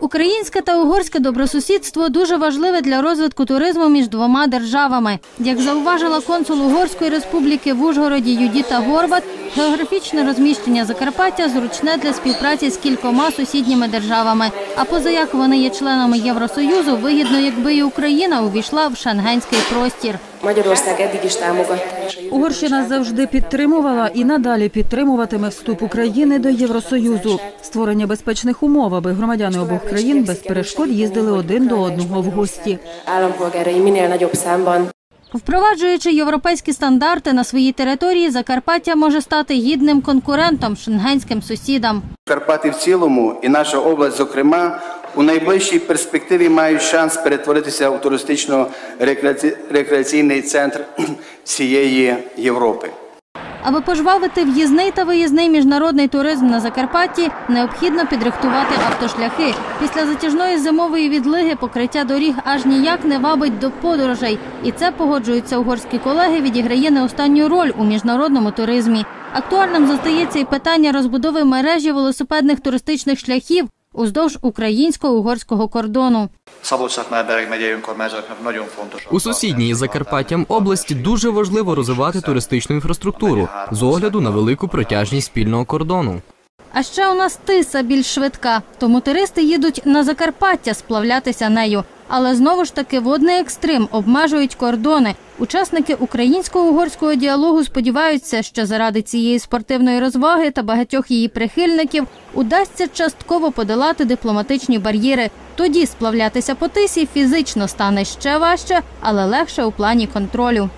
Українське та угорське добросусідство дуже важливе для розвитку туризму між двома державами. Як зауважила консул Угорської республіки в Ужгороді Юдіта Горбат, географічне розміщення Закарпаття зручне для співпраці з кількома сусідніми державами. А поза як вони є членами Євросоюзу, вигідно, якби і Україна увійшла в шенгенський простір. Угорщина завжди підтримувала і надалі підтримуватиме вступ України до Євросоюзу, створення безпечних умов, аби громадяни обох країн без перешкод їздили один до одного в гості. Впроваджуючи європейські стандарти на своїй території, Закарпаття може стати гідним конкурентом шенгенським сусідам. Карпати в цілому і наша область, зокрема, у найближчій перспективі мають шанс перетворитися у туристично-рекреаційний центр всієї Європи. Аби пожвавити в'їзний та виїзний міжнародний туризм на Закарпатті, необхідно підрихтувати автошляхи. Після затяжної зимової відлиги покриття доріг аж ніяк не вабить до подорожей. І це погоджуються угорські колеги, відіграє не останню роль у міжнародному туризмі. Актуальним зостається і питання розбудови мережі велосипедних туристичних шляхів уздовж українсько-угорського кордону. У сусідній Закарпаттям області дуже важливо розвивати туристичну інфраструктуру з огляду на велику протяжність спільного кордону. А ще у нас тиса більш швидка, тому туристи їдуть на Закарпаття сплавлятися нею. Але знову ж таки водний екстрим обмежують кордони. Учасники українсько-угорського діалогу сподіваються, що заради цієї спортивної розваги та багатьох її прихильників удасться частково подолати дипломатичні бар'єри. Тоді сплавлятися по тисі фізично стане ще важче, але легше у плані контролю.